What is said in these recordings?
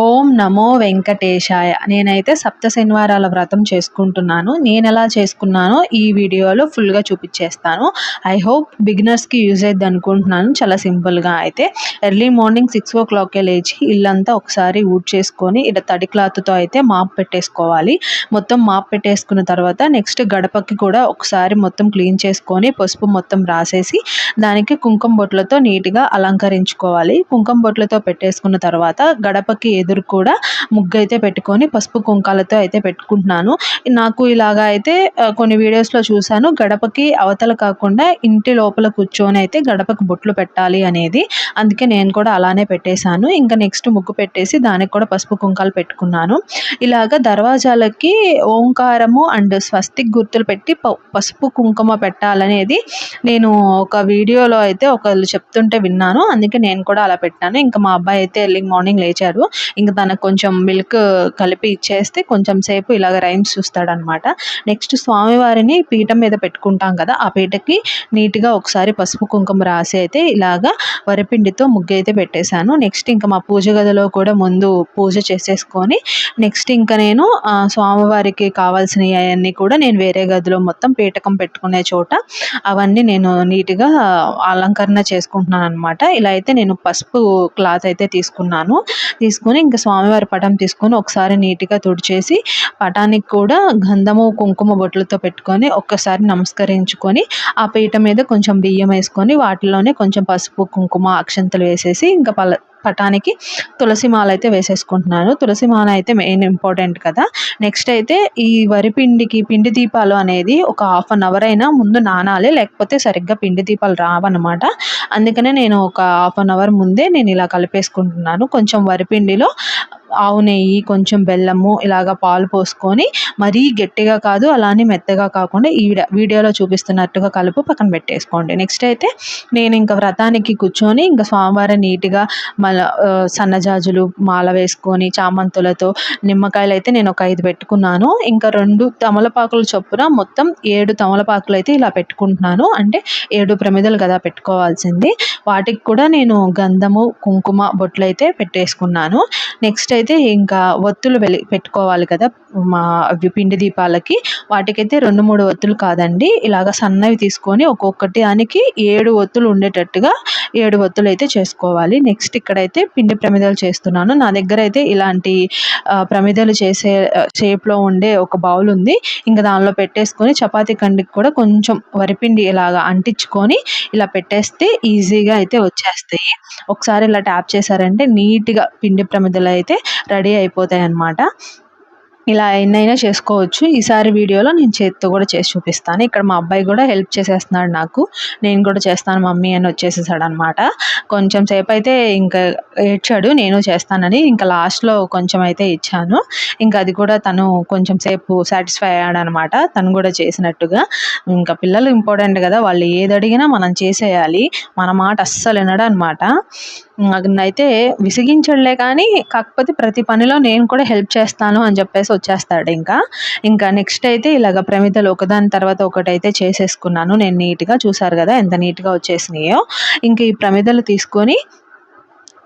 ఓం నమో వెంకటేశాయ. నేనైతే సప్త శనివారాల వ్రతం చేసుకుంటున్నాను. నేను ఎలా చేసుకున్నానో ఈ వీడియోలో ఫుల్గా చూపించేస్తాను. ఐ హోప్ బిగినర్స్కి యూజ్ అయ్యింది అనుకుంటున్నాను. చాలా సింపుల్గా అయితే. ఎర్లీ మార్నింగ్ సిక్స్ ఓ క్లాక్కే లేచి ఇల్లంతా ఒకసారి ఊడ్ చేసుకొని ఇలా తడి క్లాత్తో అయితే మాప్ పెట్టేసుకోవాలి. మొత్తం మాప్ పెట్టేసుకున్న తర్వాత నెక్స్ట్ గడపకి కూడా ఒకసారి మొత్తం క్లీన్ చేసుకొని పసుపు మొత్తం రాసేసి దానికి కుంకుమ బొట్లతో నీట్గా అలంకరించుకోవాలి. కుంకుమ బొట్లతో పెట్టేసుకున్న తర్వాత గడపకి ఎదురు కూడా ముగ్గు అయితే పెట్టుకొని పసుపు కుంకాలతో అయితే పెట్టుకుంటున్నాను. నాకు ఇలాగా అయితే కొన్ని వీడియోస్లో చూశాను. గడపకి అవతల కాకుండా ఇంటి లోపల కూర్చొని అయితే గడపకి బొట్లు పెట్టాలి అనేది. అందుకే నేను కూడా అలానే పెట్టేశాను. ఇంకా నెక్స్ట్ ముగ్గు పెట్టేసి దానికి కూడా పసుపు కుంకాలు పెట్టుకున్నాను. ఇలాగ దర్వాజాలకి ఓంకారము అండ్ స్వస్తిక్ గుర్తులు పెట్టి పసుపు కుంకుమ పెట్టాలనేది నేను ఒక వీడియోలో అయితే ఒకళ్ళు చెప్తుంటే విన్నాను. అందుకే నేను కూడా అలా పెట్టాను. ఇంకా మా అబ్బాయి అయితే ఎర్లీ మార్నింగ్ లేచారు ఇంకా తనకు కొంచెం మిల్క్ కలిపి ఇచ్చేస్తే కొంచెం సేపు ఇలాగ రైమ్స్ చూస్తాడనమాట. నెక్స్ట్ స్వామివారిని పీఠం మీద పెట్టుకుంటాం కదా ఆ పీటకి నీట్గా ఒకసారి పసుపు కుంకుమ రాసి అయితే ఇలాగా వరిపిండితో ముగ్గు అయితే పెట్టేశాను. నెక్స్ట్ ఇంకా మా పూజ గదిలో కూడా ముందు పూజ చేసేసుకొని నెక్స్ట్ ఇంకా నేను స్వామివారికి కావాల్సిన అవన్నీ కూడా నేను వేరే గదిలో మొత్తం పీటకం పెట్టుకునే చోట అవన్నీ నేను నీట్గా అలంకరణ చేసుకుంటున్నాను అనమాట ఇలా అయితే నేను పసుపు క్లాత్ అయితే తీసుకున్నాను. తీసుకుని ఇంకా స్వామివారి పటం తీసుకొని ఒకసారి నీట్గా తుడిచేసి పటానికి కూడా గంధము కుంకుమ బొట్లతో పెట్టుకొని ఒక్కసారి నమస్కరించుకొని ఆ పీట మీద కొంచెం బియ్యం వేసుకొని వాటిలోనే కొంచెం పసుపు కుంకుమ అక్షంతలు వేసేసి ఇంకా పల పటానికి తులసి మాల అయితే వేసేసుకుంటున్నాను. తులసి మాల అయితే మెయిన్ ఇంపార్టెంట్ కదా. నెక్స్ట్ అయితే ఈ వరిపిండికి పిండి దీపాలు అనేది ఒక హాఫ్ అన్ అవర్ అయినా ముందు నానాలి లేకపోతే సరిగ్గా పిండి దీపాలు రావన్నమాట. అందుకనే నేను ఒక హాఫ్ అన్ అవర్ ముందే నేను ఇలా కలిపేసుకుంటున్నాను. కొంచెం వరిపిండిలో ఆవు నెయ్యి కొంచెం బెల్లము ఇలాగ పాలు పోసుకొని మరీ గట్టిగా కాదు అలానే మెత్తగా కాకుండా ఈ వీడియోలో చూపిస్తున్నట్టుగా కలుపు పక్కన పెట్టేసుకోండి. నెక్స్ట్ అయితే నేను ఇంకా వ్రతానికి కూర్చొని ఇంకా స్వామివారి నీట్గా మళ్ళీ సన్నజాజులు మాల వేసుకొని చామంతులతో నిమ్మకాయలు అయితే నేను ఒక ఐదు పెట్టుకున్నాను. ఇంకా రెండు తమలపాకులు చొప్పున మొత్తం ఏడు తమలపాకులు అయితే ఇలా పెట్టుకుంటున్నాను. అంటే ఏడు ప్రమిదలు కదా పెట్టుకోవాల్సింది. వాటికి కూడా నేను గంధము కుంకుమ బొట్లు అయితే పెట్టేసుకున్నాను. నెక్స్ట్ అయితే ఇంకా ఒత్తులు వెలి పెట్టుకోవాలి కదా మా పిండి దీపాలకి. వాటికైతే రెండు మూడు ఒత్తులు కాదండి. ఇలాగ సన్నవి తీసుకొని ఒక్కొక్కటి దానికి ఏడు ఒత్తులు ఉండేటట్టుగా ఏడు ఒత్తులు అయితే చేసుకోవాలి. నెక్స్ట్ ఇక్కడైతే పిండి ప్రమిదలు చేస్తున్నాను. నా దగ్గర అయితే ఇలాంటి ప్రమిదలు చేసే షేప్లో ఉండే ఒక బౌల్ ఉంది. ఇంకా దానిలో పెట్టేసుకొని చపాతీ కండికి కూడా కొంచెం వరిపిండి ఇలాగ అంటించుకొని ఇలా పెట్టేస్తే ఈజీగా అయితే వచ్చేస్తాయి. ఒకసారి ఇలా ట్యాప్ చేశారంటే నీట్గా పిండి ప్రమిదలు అయితే రెడీ అయిపోతాయి అన్నమాట ఇలా ఎన్నైనా చేసుకోవచ్చు. ఈసారి వీడియోలో నేను చేతితో కూడా చేసి చూపిస్తాను. ఇక్కడ మా అబ్బాయి కూడా హెల్ప్ చేసేస్తున్నాడు నాకు. నేను కూడా చేస్తాను మమ్మీ అని వచ్చేసేసాడు అనమాట కొంచెం సేపు అయితే ఇంకా ఏడ్చాడు. నేను చేస్తానని ఇంకా లాస్ట్లో కొంచెం అయితే ఇచ్చాను. ఇంకా అది కూడా తను కొంచెం సేపు సాటిస్ఫై అయ్యాడు అనమాట తను కూడా చేసినట్టుగా. ఇంకా పిల్లలు ఇంపార్టెంట్ కదా. వాళ్ళు ఏది అడిగినా మనం చేసేయాలి. మన మాట అస్సలు వినడు అనమాట అయితే విసిగించడులే కానీ కాకపోతే ప్రతి పనిలో నేను కూడా హెల్ప్ చేస్తాను అని చెప్పేసి వచ్చేస్తాడు ఇంకా. ఇంకా నెక్స్ట్ అయితే ఇలాగ ప్రమిదలు ఒకదాని తర్వాత ఒకటైతే చేసేసుకున్నాను. నేను నీట్గా చూసారు కదా ఎంత నీట్గా వచ్చేసినాయో. ఇంకా ఈ ప్రమిదలు తీసుకొని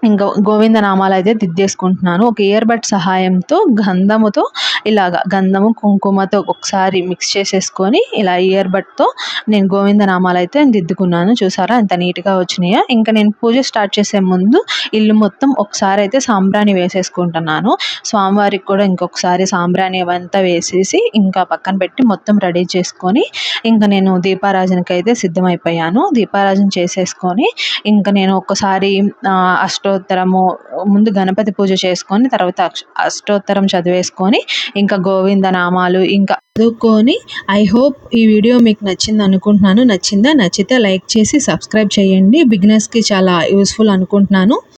ఇంకా గోవింద నామాలు అయితే దిద్దేసుకుంటున్నాను. ఒక ఇయర్ బడ్ సహాయంతో గంధముతో ఇలాగ గంధము కుంకుమతో ఒకసారి మిక్స్ చేసేసుకొని ఇలా ఇయర్ బడ్తో నేను గోవింద నామాలు అయితే దిద్దుకున్నాను. చూసారా? ఎంత నీట్గా వచ్చినాయో. ఇంకా నేను పూజ స్టార్ట్ చేసే ముందు ఇల్లు మొత్తం ఒకసారి అయితే సాంబ్రాణి వేసేసుకుంటున్నాను. స్వామివారికి కూడా ఇంకొకసారి సాంబ్రాణి అవంతా వేసేసి ఇంకా పక్కన పెట్టి మొత్తం రెడీ చేసుకొని ఇంకా నేను దీపారాజనకి అయితే సిద్ధమైపోయాను. దీపారాజన చేసేసుకొని ఇంకా నేను ఒక్కసారి అష్టోత్తరము ముందు గణపతి పూజ చేసుకొని తర్వాత అష్టోత్తరం చదివేసుకొని ఇంకా గోవింద నామాలు ఇంకా చదువుకొని ఐ హోప్ ఈ వీడియో మీకు నచ్చింది అనుకుంటున్నాను. నచ్చిందా? నచ్చితే లైక్ చేసి సబ్స్క్రైబ్ చేయండి. బిగినర్స్కి చాలా యూస్ఫుల్ అనుకుంటున్నాను.